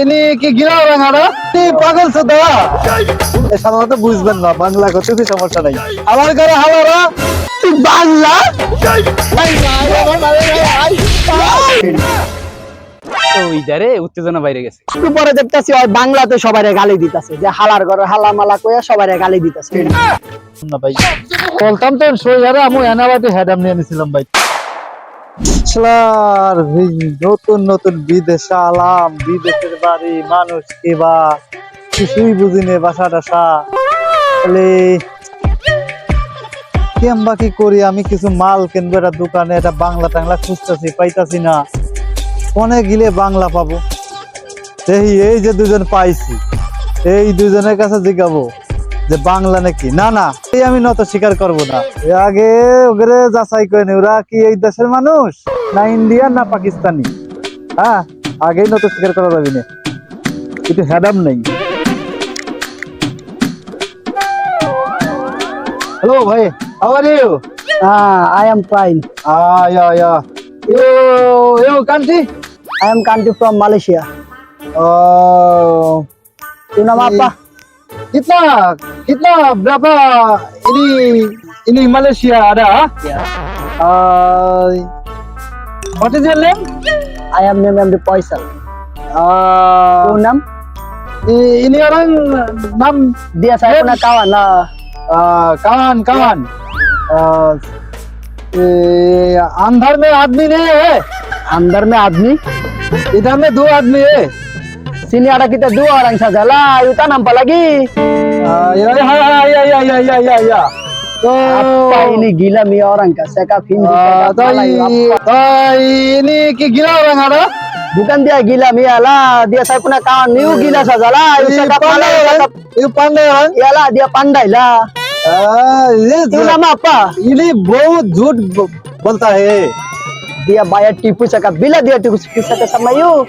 ইনি কি গিরা ভাঙাড়া তুই পাগল সুদা সাধারণত বুঝবেন না বাংলা করতে কি সমস্যা নাই। আমার ঘরে হাওয়ারা তুই বাংলা? ওই দারে উত্তেজনা বাইরে গেছে। একটু পরে দেখতেছি ওই বাংলাতে সবাই গালি দিতেছে। যে হালার ঘরে হালা মালা কইয়া সবাই গালি দিতেছে। না ভাই। বলতাম তো সোজারে আমি এনাবাইতে হেডাম নিয়ে নিছিলাম ভাই। শালার নতুন নতুন বিদেশে আলাম, বিদেশের বাড়ি, মানুষ কিবা কিছুই বুঝিনে বাসা টাসা। তাহলে কেমবা কি করি? আমি কিছু মাল কিনবো, একটা দোকানে এটা বাংলা টাংলা খুঁজতেছি, পাইতাছি না। কোনে গিলে বাংলা পাবো। এই এই যে দুজন পাইছি, এই দুজনের কাছে জিগাবো। যে বাংলা নাকি? না না এই আমি নত স্বীকার করব না। আগে ওগরে যাচাই করে নি ওরা কি এই দেশের মানুষ? না ইন্ডিয়ান না পাকিস্তানি? হ্যাঁ আগেই নত স্বীকার করা যাবে না। কিন্তু হ্যাডাম নেই। হ্যালো ভাই হাউ আর ইউ হ্যাঁ I am fine yeah. You, you I am country from Malaysia ও তুই নাম আপা kita, kita berapa ini ini Malaysia ada? Ya. Uh, what is your name? I am name Amri Faisal. Uh, enam Ini orang nam dia saya punya kawan lah. Uh, kawan kawan. Ya. Uh, अंदर में आदमी नहीं है andar me admi idhar me do admi है Sini ada kita dua orang saja lah. kita nampak lagi. Uh, ya, ya, ya, ya, ya, ya, ya, ya. Apa oh. ini gila mi orang kak? Sekap Hindu. Uh, ini toy, gila orang ada? Bukan dia gila mi ya, lah, dia saya punya kawan new gila saja lah. Itu kan? pandai kan? Itu pandai kan? Iyalah dia pandai lah. Uh, ini iya. nama apa? Ini bau jut bolta. Dia bayar tipu cakap bila dia tipu cakap sama you.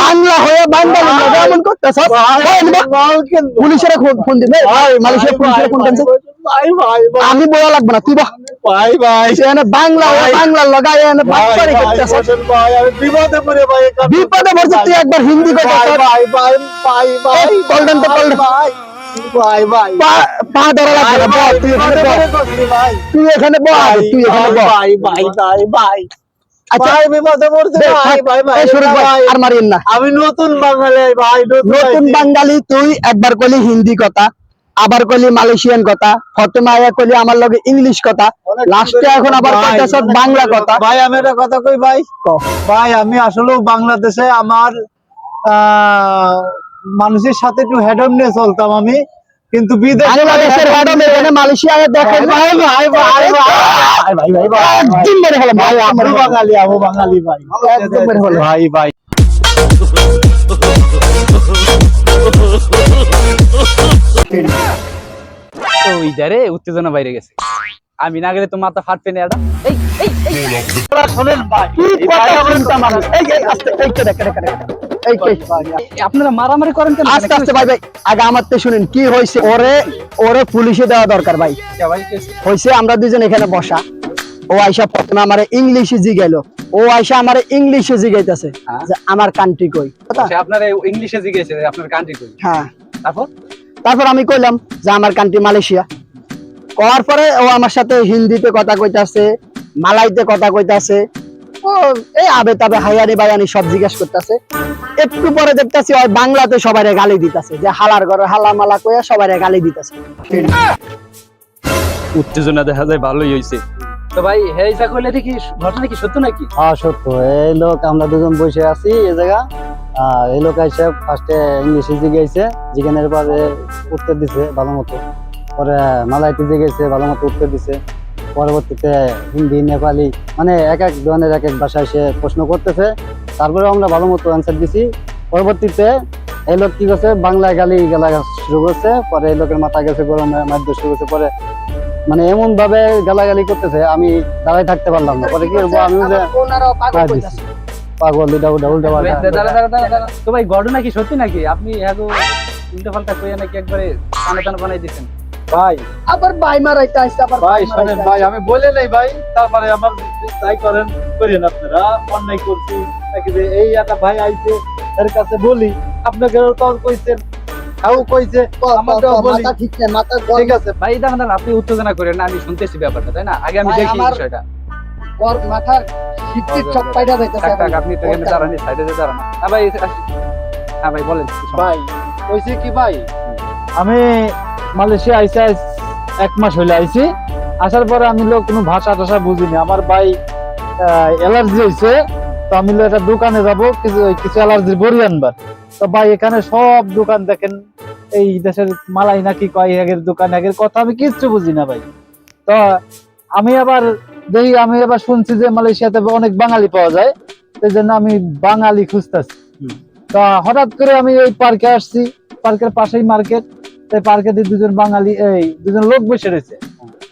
Bangla হয়ে বাঙালি এমন করতেছ পুলিশের phone দিবে Malaysia পুলিশের phone দিবে ভাই ভাই আমি বলা লাগবে না তুই বাহ ভাই ভাই এখানে বাংলা বাংলা লগাই এখানে বাটপারি করতেছ ভাই আমি বিপদে পড়ে ভাই বিপদে পড়ছে তুই একবার হিন্দি কথা ভাই ভাই ভাই ভাই ভাই এই, কলডন তো কলডন। ভাই ভাই ভাই পা ধরা লাগবে না তুই এখানে তুই এখানে বল তুই এখানে বল ভাই ভাই ভাই ভাই আচ্ছা, একবার কথা আবার কলি কলি আমার লগে ইংলিশ কথা লাস্টে এখন আবার বাংলা কথা। ভাই আমি একটা কথা কই ভাই? ভাই আমি আসলে বাংলাদেশে আমার মানুষের সাথে একটু হেডম নিয়ে চলতাম আমি। কিন্তু বিদেশে উত্তেজনা বাইরে গেছে আমি না গেলে তো মাথা ফাটবে না শোনেন ভাই তো আপনারা মারামারি করেন কেন? আস্তে আস্তে ভাই ভাই আগে আমার তো শুনেন কি হয়েছে? ওরে ওরে পুলিশে দেওয়া দরকার ভাই। হয়েছে? আমরা দুজন এখানে বসা। ও আইসা প্রথমে আমার ইংলিশে জিগাইলো। ও আইসা আমার ইংলিশে জিগাইতেছে হ্যাঁ। যে আমার কান্ট্রি কই? আপনার ইংলিশে আপনার কান্ট্রি কই? হ্যাঁ। তারপর? তারপর আমি কইলাম যে আমার কান্ট্রি মালয়েশিয়া। করার পরে ও আমার সাথে হিন্দিতে কথা কইতাছে মালাইতে কথা কইতাছে। ও এই আবে তাবে হাইয়ানি বায়ানি সব জিজ্ঞেস করতেছে। একটু পরে দেখতাছি ওই বাংলাতে সবাই গালি দিতাছে যে হালার ঘরে হালা মালা কইয়া সবাই গালি দিতাছে। উত্তেজনা দেখা যায় ভালোই হইছে। তো ভাই হ্যাঁ ইসা কইলে ঘটনা কি সত্য নাকি? হ্যাঁ সত্য। এই লোক আমরা দুজন বসে আছি এই জায়গা। এই লোক এসে ফার্স্টে ইংলিশে জিজ্ঞাসে জিজ্ঞানের পরে উত্তর দিছে ভালো মতো। পরে মালাইতে জিজ্ঞেসে ভালো মতো উত্তর দিছে। পরবর্তীতে হিন্দি নেপালি মানে এক এক ধরনের এক এক ভাষায় সে প্রশ্ন করতেছে। তারপরে আমরা ভালো মতো অ্যান্সার দিছি। পরবর্তীতে এই লোক কি করছে? বাংলায় গালি গালা শুরু করছে পরে এই লোকের মাথা গেছে গরমে মারধর শুরু করছে পরে মানে এমন ভাবে গালাগালি করতেছে আমি দাঁড়াই থাকতে পারলাম না। পরে কি করব? আমি যে আবার পাগল এটা উল্টা উল্টা দাঁড়া তো ভাই ঘটনা কি? সত্যি নাকি? আপনি উল্টো পাল্টা কইয়া নাকি একবারে টানা টানা বানাই দিচ্ছেন ভাই। আবার ভাই মারাইতে আসছে আবার ভাই শোনেন ভাই আমি বলে নেই ভাই তারপরে আমার তাই করেন করেন আপনারা অন্যায় করছি নাকি যে এই একটা ভাই আইছে এর কাছে বলি আপনাকেও তো কইছেন তাও কইছে বলি। মাথা ঠিক নেই মাথা ঠিক আছে ভাই দাঁড়ান দাঁড়ান আপনি উত্তেজনা করেন না আমি শুনতেছি ব্যাপারটা তাই না? আগে আমি দেখি বিষয়টা। গর মাথার শীত সব পাইটা যাইতেছে আপনি তো এখানে দাঁড়ান সাইডে দাঁড়ান। হ্যাঁ ভাই। হ্যাঁ ভাই বলেন ভাই কইছে কি ভাই? আমি মালয়েশিয়া আইসা এক মাস হইলে আইছি। আসার পরে আমি লোক কোনো ভাষা টাষা বুঝিনি। আমার ভাই অ্যালার্জি হয়েছে তো আমি একটা দোকানে যাব কিছু কিছু অ্যালার্জির বড়ি আনবার। তো ভাই এখানে সব দোকান দেখেন এই দেশের মালাই নাকি কয় আগের দোকান আগের কথা আমি কিচ্ছু বুঝি না ভাই। তো আমি আবার দেখি আমি আবার শুনছি যে মালয়েশিয়াতে অনেক বাঙালি পাওয়া যায় সেই জন্য আমি বাঙালি খুঁজতেছি। তা হঠাৎ করে আমি এই পার্কে আসছি পার্কের পাশেই মার্কেট। এই পার্কেতে দুজন বাঙালি এই দুজন লোক বসে রয়েছে।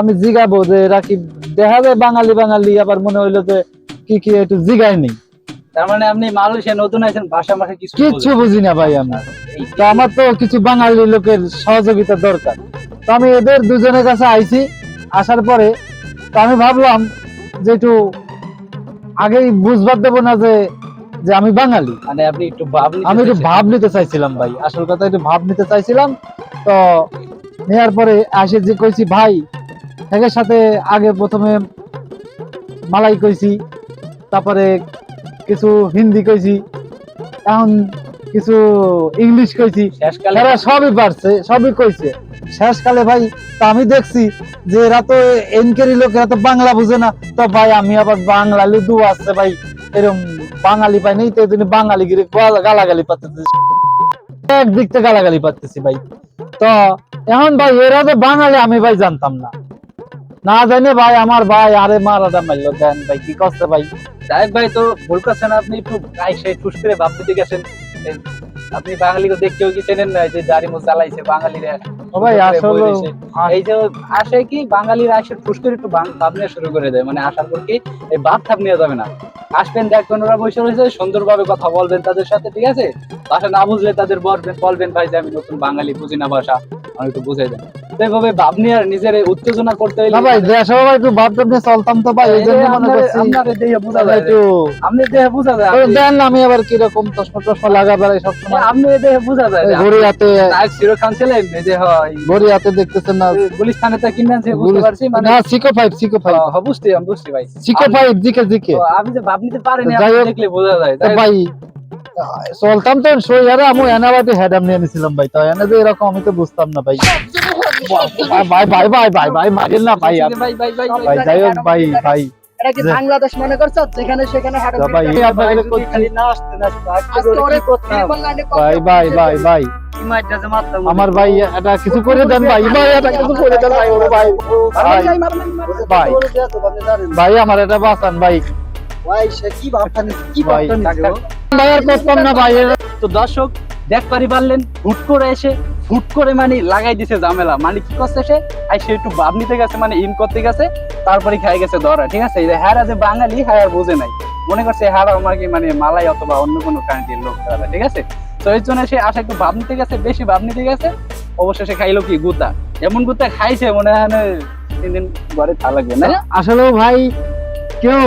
আমি জিগাবো যে এরা কি দেখা যায় বাঙালি বাঙালি আবার মনে হইল যে কি কি একটু জিগাই নেই। তার মানে আপনি মালয়েশিয়া নতুন আছেন ভাষা মাসে কিছু বুঝি না ভাই আমি। তো আমার তো কিছু বাঙালি লোকের সহযোগিতা দরকার। তো আমি এদের দুজনের কাছে আইছি আসার পরে তো আমি ভাবলাম যে একটু আগেই বুঝবার দেবো না যে যে আমি বাঙালি। মানে আপনি একটু ভাব আমি একটু ভাব নিতে চাইছিলাম ভাই। আসল কথা একটু ভাব নিতে চাইছিলাম। তো নেওয়ার পরে আসে যে কইছি ভাই একের সাথে আগে প্রথমে মালাই কইছি তারপরে কিছু হিন্দি কইছি এখন কিছু ইংলিশ কইছি। এরা সবই পারছে সবই কইছে। শেষকালে ভাই তা আমি দেখছি যে এরা তো এনকেরি লোক এরা তো বাংলা বুঝে না। তো ভাই আমি আবার বাংলা লুদু আছে ভাই এরকম বাঙালি পাই নেই তো বাঙালি গিরে গালাগালি পাচ্তেছি একদিক থেকে গালাগালি পাচ্তেছি ভাই। তো এখন ভাই এরা তো বাঙালি আমি ভাই জানতাম না। না জানে ভাই আমার ভাই আরে মারাটা মারলো দেন ভাই কি করছে ভাই? যাই ভাই তো ভুল করছেন আপনি একটু গায়ে সে ঠুস করে ভাব দিতে গেছেন। আপনি বাঙালিকে দেখতেও কি চেনেন না যে দাড়ি মুখ চালাইছে বাঙালিরা। ভাই আসলে এই যে আসে কি বাঙালিরা আসে ঠুস করে একটু ভাব শুরু করে দেয়। মানে আসার পর কি এই ভাব থাপ নেওয়া যাবে না। আসবেন দেখবেন ওরা বসে রয়েছে, সুন্দরভাবে কথা বলবেন তাদের সাথে, ঠিক আছে? ভাষা না বুঝলে তাদের বলবেন বলবেন, ভাই যে আমি নতুন বাঙালি, বুঝি না ভাষা। আমি একটু বুঝাই দেন। তো এইভাবে ভাব নিয়ে আর নিজের উত্তেজনা করতে হইলে ভাই দেশে ভাই একটু ভাবটা নিয়ে চলতাম তো ভাই এই জন্য মনে করছি। আপনার দেহে বোঝা যায়। একটু আপনি দেহে বোঝা যায়। দেন আমি আবার কীরকম চশমা টশমা লাগাবার এই সবসময় আপনি দেহে বোঝা যায়। যে ঘড়ি হাতে নায়ক শিরো খান ছিলেন এই যে হয়। ঘড়ি হাতে দেখতেছেন না? গুলিস্তানে তো কিনে আনছে বুঝতে পারছি মানে না সিকো ফাইভ সিকো ফাইভ হ, বুঝতে আমি বুঝছি ভাই। সিকো ফাইভ জিকে। জিকে আপনি যে ভাব নিতে যাই আপনি দেখলে বোঝা যায়। ভাই চলতাম তো সই আরে আমি এনাবাটি হেডাম নিয়ে নিছিলাম ভাই তো এনে যে এরকম আমি তো বুঝতাম না ভাই। ভাই ভাই ভাই ভাই ভাই মারেন না ভাই ভাই ভাই ভাই ভাই ভাই যাই হোক ভাই ভাই এটা কি বাংলাদেশ মনে করছ যেখানে সেখানে হাঁটা তো ভাই এই আপনাদের করছি ভাই ভাই ভাই ভাই আমার ভাই এটা কিছু করে দেন ভাই ভাই এটা কিছু করে দেন ভাই ওরে ভাই ভাই ভাই ভাই আমার এটা বাঁচান ভাই ভাই সে কি কি? ভাই আর করতাম না ভাই তো দর্শক দেখ পারি পারলেন হুট করে এসে হুট করে মানে লাগাই দিছে ঝামেলা। মানে কি করছে সে? আর সে একটু ভাব নিতে গেছে মানে ইন করতে গেছে তারপরে খাই গেছে ধরা ঠিক আছে? এই যে হ্যারা যে বাঙালি হ্যাঁ আর বোঝে নাই। মনে করছে আমার কি মানে মালাই অথবা অন্য কোনো কান্ট্রির লোক তারা, ঠিক আছে? তো এই জন্য সে আসে একটু ভাব নিতে গেছে বেশি ভাব নিতে গেছে। অবশেষে খাইলো কি গুতা? এমন গুতা খাইছে মনে হয় তিন দিন ঘরে থা লাগবে না? আসলে ভাই কেউ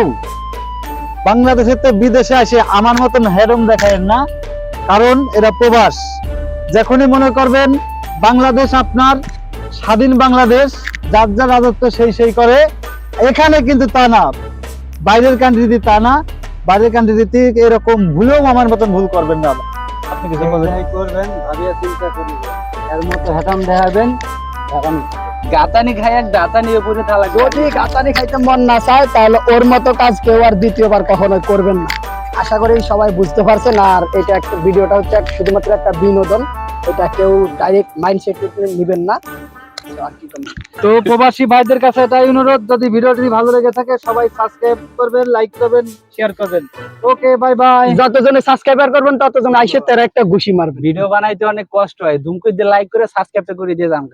বাংলাদেশের তো বিদেশে আসে আমার মতন হেরম দেখায় না। কারণ এরা প্রবাস। যখনই মনে করবেন বাংলাদেশ আপনার স্বাধীন বাংলাদেশ, যার যার রাজত্ব সেই সেই করে, এখানে কিন্তু তা না। বাইরের কান্ট্রিতে তা না। বাইরের কান্ট্রিতে এরকম ভুলেও আমার মতন ভুল করবেন না। আপনি কিছু করবেন, ভাবিয়া চিন্তা করি এর মতো হেটাম দেখাবেন, এখন গাতানি খাই এক দাতানি উপরে থা লাগবে যদি গাতানি খাইতে মন না চায়, তাহলে ওর মতো কাজ কেউ আর দ্বিতীয়বার কখনোই করবেন না। আশা করি সবাই বুঝতে পারছেন আর এটা একটা ভিডিওটা হচ্ছে শুধুমাত্র একটা বিনোদন। এটা কেউ ডাইরেক্ট মাইন্ডসেট নিবেন না। আর কি করব? তো প্রবাসী ভাইদের কাছে এটাই অনুরোধ যদি ভিডিওটি ভালো লেগে থাকে সবাই সাবস্ক্রাইব করবেন লাইক করবেন শেয়ার করবেন। ওকে বাই বাই যতজনে সাবস্ক্রাইবার করবেন ততজন আইসে তারা একটা ঘুষি মারবে। ভিডিও বানাইতে অনেক কষ্ট হয়। দুম করে দিয়ে লাইক করে সাবস্ক্রাইব করে দিয়ে যান।